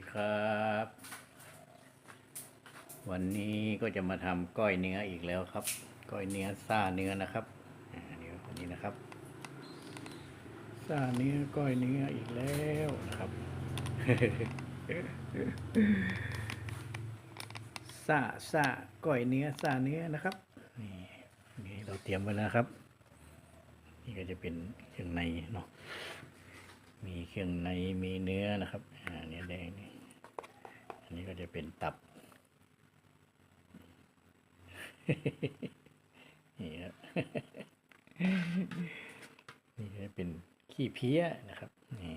ดีครับ วันนี้ก็จะมาทำก้อยเนื้ออีกแล้วครับ ก้อยเนื้อซ่าเนื้อนะครับเดี๋ยววันนี้นะครับซ่าเนื้อก้อยเนื้ออีกแล้วนะครับซ่าซ่าก้อยเนื้อซ่าเนื้อนะครับนี่นี่เราเตรียมไว้แล้วครับ นี่ก็จะเป็นเครื่องในเนาะมีเครื่องในมีเนื้อนะครับ อ่าเนื้อแดงนี่ นี้ก็จะเป็นตับ นี่ครับนี่ก็จะเป็นขี้เพี้ยนะครับนี่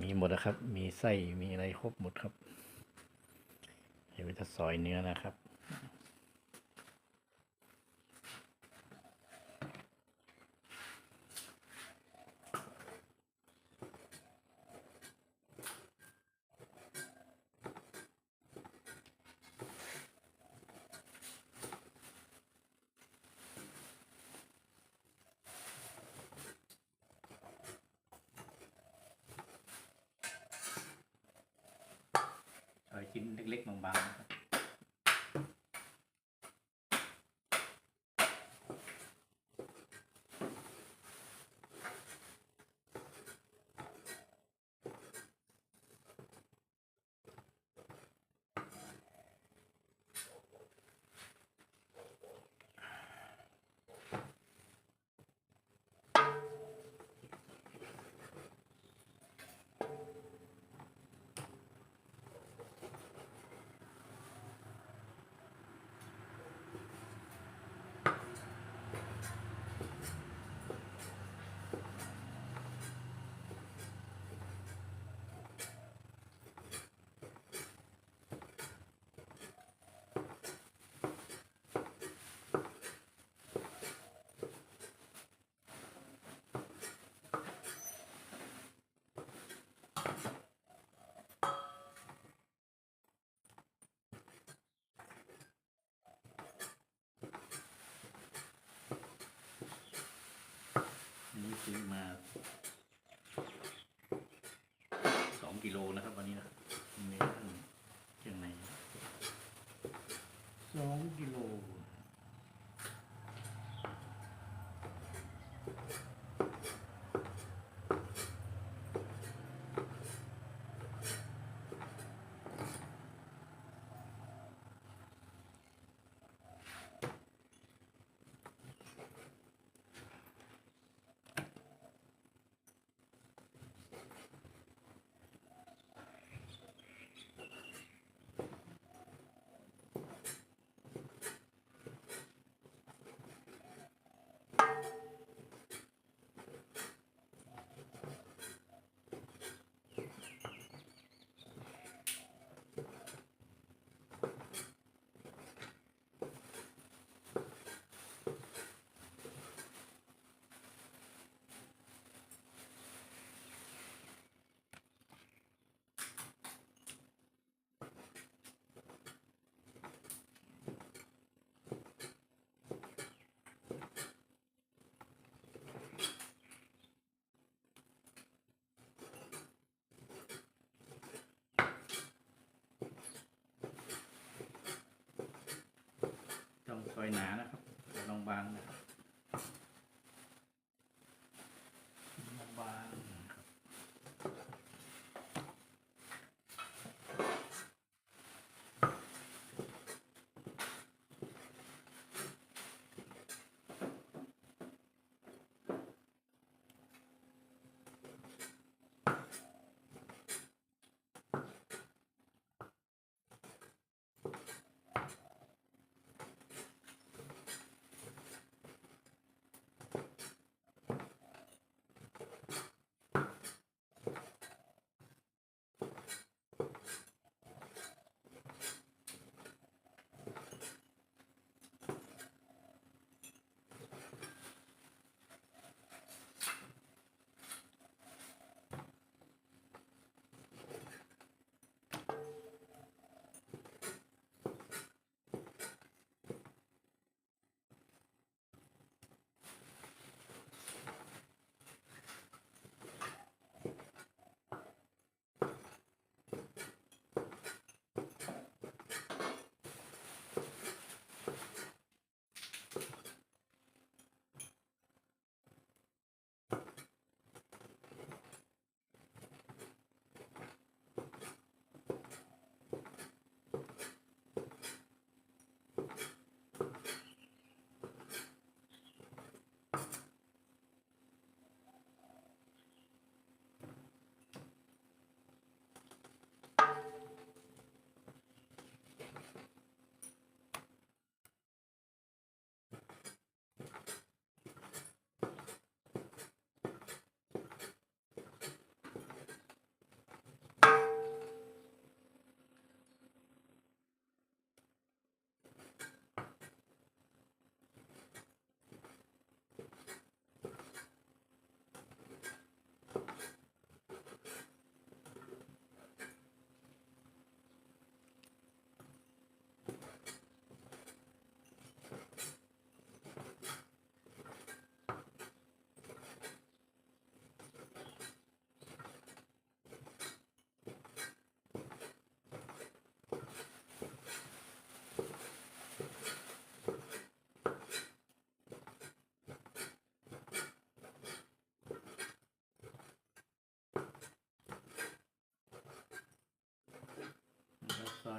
มีหมดนะครับ มีไส้ มีอะไรครบหมดครับ เดี๋ยวจะซอยเนื้อนะครับ ชิ้นเล็กๆบางๆนะครับ กิโลนะครับวันนี้นะเนื้อทั้งเครื่องในสองกิโล ซอยหนานะครับอย่าลองบางนะครับบ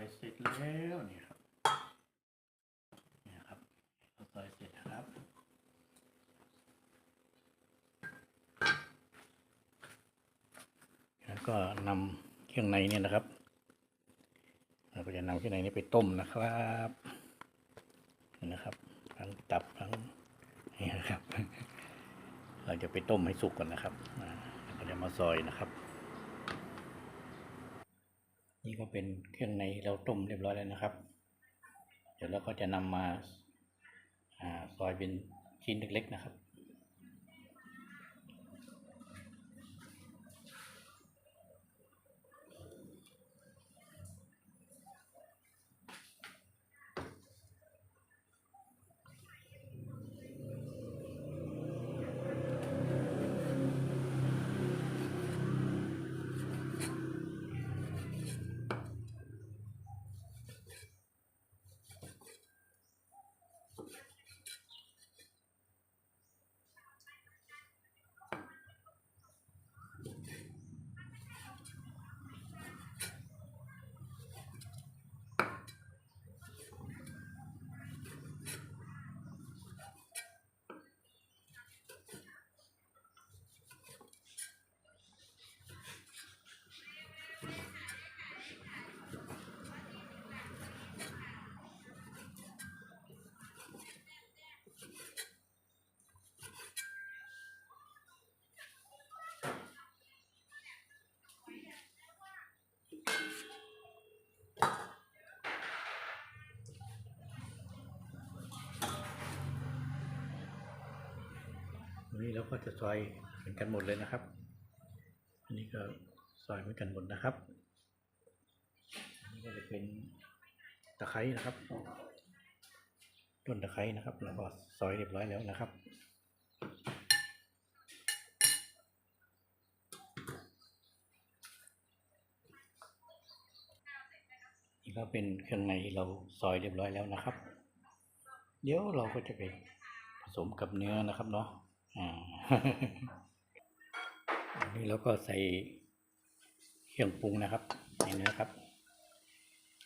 อยเสร็จแล้วนี่ครับนี่ครับเราซอยเสร็จครับแล้วก็นำเครื่องในเนี่ยนะครับ เราก็จะนำเครื่องในนี้ไปต้มนะครับนี่นะครับทั้งตับทั้งนี่นะครับ เราจะไปต้มให้สุกก่อนนะครับอ่าจะมาซอยนะครับ นี่ก็เป็นเครื่องในเราต้มเรียบร้อยแล้วนะครับ เดี๋ยวเราก็จะนำมาอ่าซอยเป็นชิ้นเล็กๆนะครับ วันนี้เราก็จะซอยเหมือนกันหมดเลยนะครับ อันนี้ก็ซอยเหมือนกันหมดนะครับอันนี้ก็จะเป็นตะไคร้นะครับ ต้นตะไคร้นะครับแล้วก็ซอยเรียบร้อยแล้วนะครับนี่ก็เป็นเครื่องในเราซอยเรียบร้อยแล้วนะครับ เดี๋ยวเราก็จะไปผสมกับเนื้อนะครับเนาะ อ่าอันนี้เราก็ใส่เครื่องปรุงนะครับในเนื้อครับ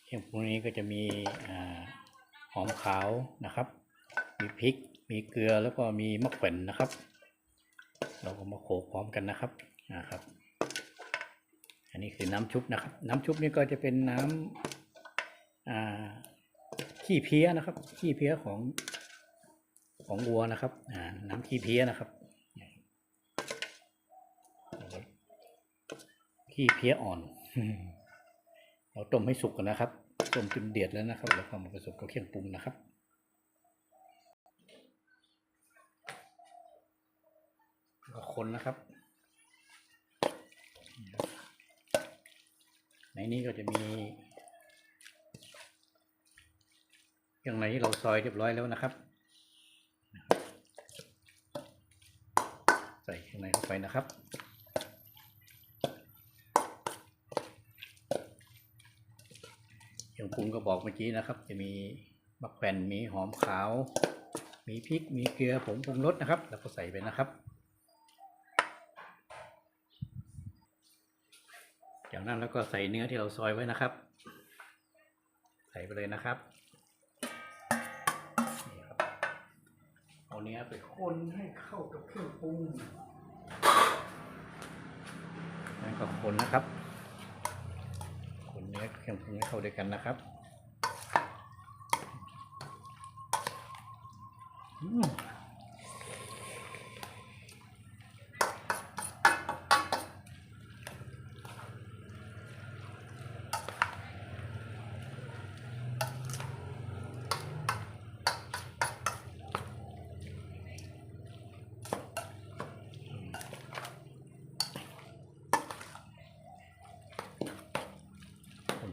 เครื่องปรุงนี้ก็จะมีอ่าหอมขาวนะครับ มีพริก มีเกลือแล้วก็มีมะขวนนะครับ เราก็มาโขลกพร้อมกันนะครับนะครับ อันนี้คือน้ำชุบนะครับ น้ำชุบนี่ก็จะเป็นน้ำอ่าขี้เพี้ยนะครับ ขี้เพี้ยของ ของวัวนะครับน้ำขี้เพี้ยนะครับขี้เพี้ยอ่อน เราต้มให้สุกก่อนนะครับต้มจนเดือดแล้วนะครับแล้วก็มาผสมกับเครื่องปรุงนะครับก็คนนะครับ ในนี้ก็จะมีเครื่องในที่เราซอยเรียบร้อยแล้วนะครับ ใส่เครื่องในเข้าไปนะครับเครื่องปรุงก็บอกเมื่อกี้นะครับ จะมีบักแผ่นมีหอมขาว มีพริกมีเกลือผงปรุงรสนะครับ แล้วก็ใส่ไปนะครับ จากนั้นแล้วก็ใส่เนื้อที่เราซอยไว้นะครับ ใส่ไปเลยนะครับนี่ครับเอาเนื้อไปคนให้เข้ากับเครื่องปรุง กับคนนะครับ คนเนื้อเข้มข้เข้าด้วยกันนะครับอืม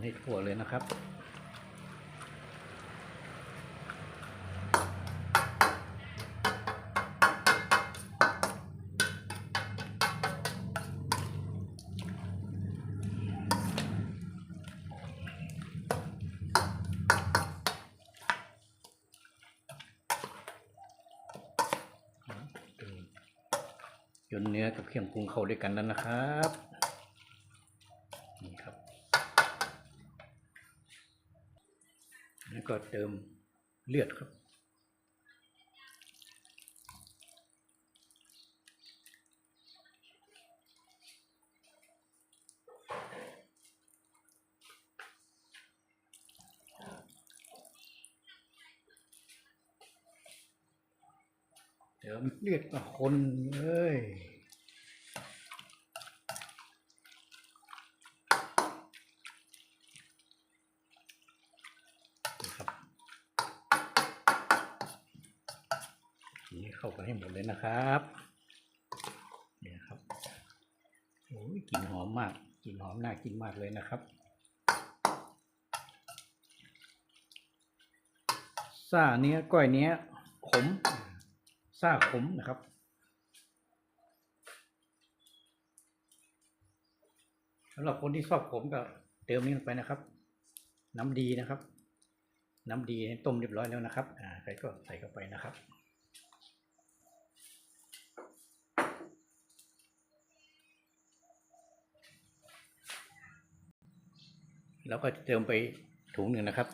ให้ทั่วเลยนะครับ จนเนื้อกับเครื่องปรุงเข้าด้วยกันแล้วนะครับนี่ครับ นั้น ก็เติมเลือดครับ เติมเลือดกับคนเอ้ย นี่ครับนี่ เข้ากันให้หมดเลยนะครับนี่นะครับโอ้ยกลิ่นหอมมากกลิ่นหอมน่ากินมากเลยนะครับ ซ่าเนี้ยก้อยเนี้ยขมซ่าขมนะครับสำหรับคนที่ชอบขมก็เติมนี้ลงไปนะครับ น้ำดีนะครับ น้ำดีต้มเรียบร้อยแล้วนะครับอ่าใครก็ใส่เข้าไปนะครับ แล้วก็เติมไปถุงหนึ่งนะครับ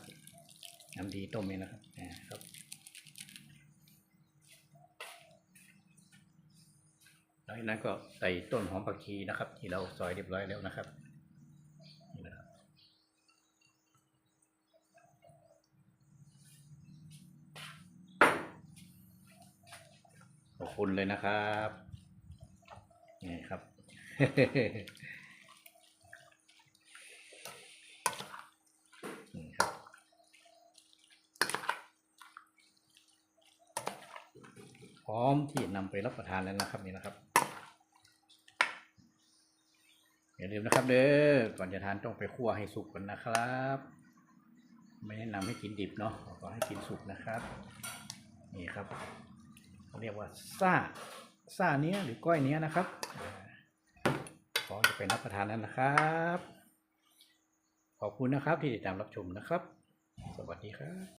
น้ำดีต้มนี่นะครับอ่าครับหลังจากนั้นก็ใส่ต้นหอมผักชีนะครับ ที่เราซอยเรียบร้อยแล้วนะครับนี่นะครับขอบคุณเลยนะครับนี่ครับ นี่ครับ พ ร้อมที่นำไปรับประทานแล้วนะครับนี่นะครับอย่าลืมนะครับ เด้อก่อนจะทานต้องไปคั่วให้สุกก่อนนะครับ ไม่แนะนำให้กินดิบเนาะขอให้กินสุกนะครับนี่ครับเขาเรียกว่าซ่าซ่าเนี้ยหรือก้อยเนี้ยนะครับพร้อมจะไปรับประทานแล้วนะครับ ขอบคุณนะครับที่ติดตามรับชมนะครับ สวัสดีครับ